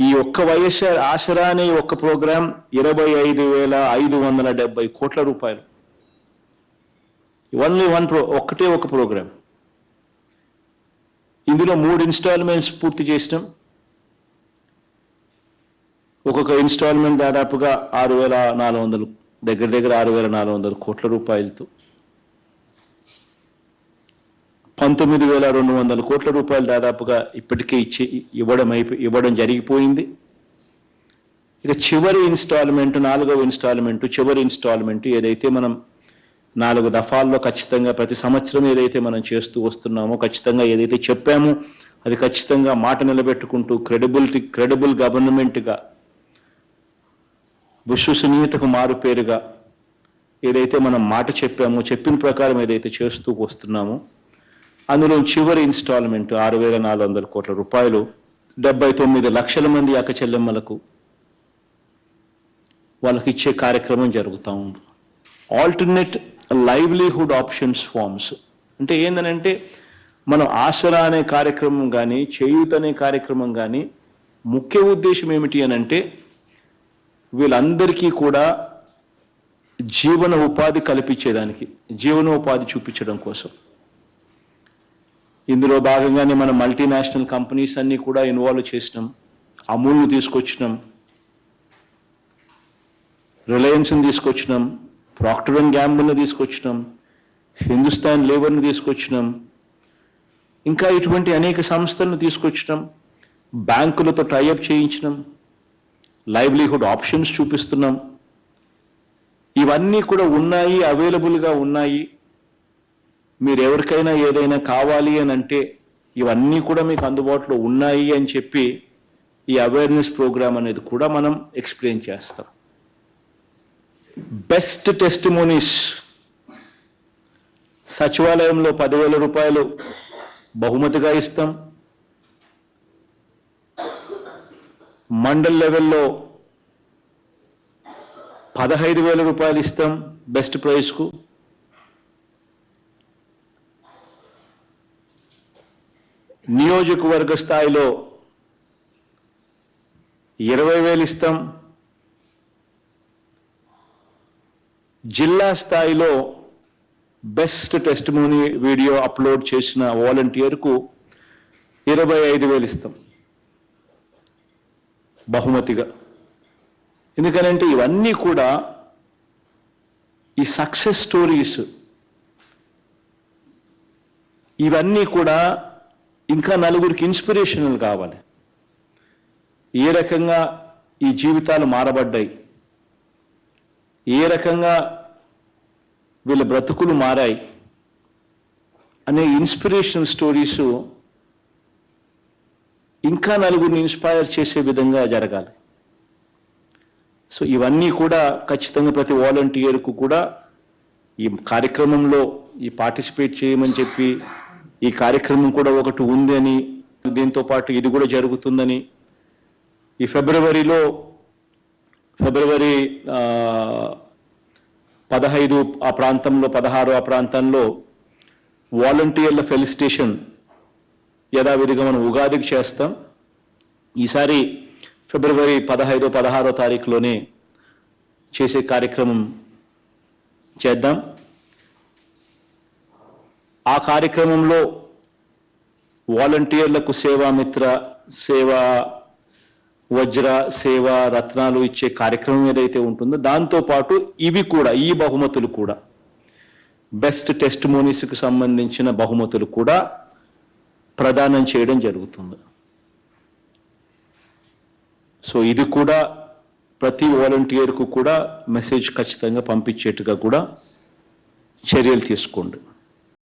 ఈ ఒక్క వైఎస్ఆర్ ఆసరా అనే ఒక్క ప్రోగ్రాం ఇరవై ఐదు వేల ఐదు వందల డెబ్బై కోట్ల రూపాయలు. ఓన్లీ వన్ ప్రో ఒక్కటే ఒక ప్రోగ్రాం. ఇందులో మూడు ఇన్స్టాల్మెంట్స్ పూర్తి చేసినాం. ఒక్కొక్క ఇన్స్టాల్మెంట్ దాదాపుగా ఆరు వేల నాలుగు వందలు దగ్గర దగ్గర ఆరు వేల నాలుగు వందల కోట్ల రూపాయలతో. పంతొమ్మిది వేల రెండు వందల కోట్ల రూపాయలు దాదాపుగా ఇప్పటికే ఇచ్చి ఇవ్వడం అయిపో ఇవ్వడం జరిగిపోయింది. ఇక చివరి ఇన్స్టాల్మెంట్ నాలుగవ ఇన్స్టాల్మెంట్ చివరి ఇన్స్టాల్మెంట్ ఏదైతే మనం నాలుగు దఫాల్లో ఖచ్చితంగా ప్రతి సంవత్సరం ఏదైతే మనం చేస్తూ వస్తున్నామో ఖచ్చితంగా ఏదైతే చెప్పామో అది ఖచ్చితంగా మాట నిలబెట్టుకుంటూ క్రెడిబిలిటీ క్రెడిబుల్ గవర్నమెంట్గా విశ్వసనీయతకు మారుపేరుగా ఏదైతే మనం మాట చెప్పామో చెప్పిన ప్రకారం ఏదైతే చేస్తూ వస్తున్నామో అందులో చివరి ఇన్స్టాల్మెంట్ ఆరు వేల నాలుగు వందల కోట్ల రూపాయలు డెబ్బై తొమ్మిది లక్షల మంది అక్క చెల్లెమ్మలకు వాళ్ళకి ఇచ్చే కార్యక్రమం జరుగుతూ ఉంది. ఆల్టర్నేట్ లైవ్లీహుడ్ ఆప్షన్స్ ఫార్మ్స్ అంటే ఏందనంటే మనం ఆసరా అనే కార్యక్రమం కానీ చేయూత అనే కార్యక్రమం కానీ ముఖ్య ఉద్దేశం ఏమిటి అనంటే వీళ్ళందరికీ కూడా జీవన ఉపాధి కల్పించేదానికి జీవనోపాధి చూపించడం కోసం. ఇందులో భాగంగానే మనం మల్టీనేషనల్ కంపెనీస్ అన్ని కూడా ఇన్వాల్వ్ చేసినాం. అమూల్ని తీసుకొచ్చినాం. రిలయన్స్ని తీసుకొచ్చినాం. ప్రాక్టర్ అండ్ గ్యాంబుల్ని తీసుకొచ్చినాం. హిందుస్థాన్ లేబర్ని తీసుకొచ్చినాం. ఇంకా ఇటువంటి అనేక సంస్థలను తీసుకొచ్చినాం. బ్యాంకులతో టైఅప్ చేయించినాం. లైవ్లీహుడ్ ఆప్షన్స్ చూపిస్తున్నాం. ఇవన్నీ కూడా ఉన్నాయి అవైలబుల్గా ఉన్నాయి. మీరు ఎవరికైనా ఏదైనా కావాలి అని అంటే ఇవన్నీ కూడా మీకు అందుబాటులో ఉన్నాయి అని చెప్పి ఈ అవేర్నెస్ ప్రోగ్రామ్ అనేది కూడా మనం ఎక్స్ప్లెయిన్ చేస్తాం. బెస్ట్ టెస్టిమోనీస్ సచివాలయంలో పదివేల రూపాయలు బహుమతిగా ఇస్తాం. మండల్ లెవెల్లో పదహైదు వేల రూపాయలు ఇస్తాం బెస్ట్ ప్రైజ్కు. నియోజకవర్గ స్థాయిలో ఇరవై వేలు ఇస్తాం. జిల్లా స్థాయిలో బెస్ట్ టెస్టిమోనీ వీడియో అప్లోడ్ చేసిన వాలంటీర్కు ఇరవై ఐదు వేలు ఇస్తాం. బహుమతిగా. ఎందుకనంటే ఇవన్నీ కూడా ఈ సక్సెస్ స్టోరీస్. ఇవన్నీ కూడా ఇంకా నలుగురికి ఇన్స్పిరేషనల్ కావాలి. ఏ రకంగా ఈ జీవితాలు మారబడ్డాయి? ఏ రకంగా వీళ్ళ బ్రతుకులు మారాయి? అనే ఇన్స్పిరేషనల్ స్టోరీస్ ఇంకా నలుగురిని ఇన్స్పైర్ చేసే విధంగా జరగాలి. సో ఇవన్నీ కూడా ఖచ్చితంగా ప్రతి వాలంటీర్కు కూడా ఈ కార్యక్రమంలో ఈ పార్టిసిపేట్ చేయమని చెప్పి ఈ కార్యక్రమం కూడా ఒకటి ఉంది అని దీంతో పాటు ఇది కూడా జరుగుతుందని. ఈ ఫిబ్రవరిలో ఫిబ్రవరి పదహైదు ఆ ప్రాంతంలో పదహారు ఆ ప్రాంతంలో వాలంటీర్ల ఫెలిసిటేషన్ యథావిధిగా మనం ఉగాదికి చేస్తాం. ఈసారి ఫిబ్రవరి పదహైదో పదహారో తారీఖులోనే చేసే కార్యక్రమం చేద్దాం. ఆ కార్యక్రమంలో వాలంటీర్లకు సేవామిత్ర సేవా వజ్ర సేవ రత్నాలు ఇచ్చే కార్యక్రమం ఏదైతే ఉంటుందో దాంతో పాటు ఇవి కూడా ఈ బహుమతులు కూడా బెస్ట్ టెస్ట్కు సంబంధించిన బహుమతులు కూడా ప్రదానం చేయడం జరుగుతుంది. సో ఇది కూడా ప్రతి వాలంటీర్కు కూడా మెసేజ్ ఖచ్చితంగా పంపించేట్టుగా కూడా చర్యలు తీసుకోండి.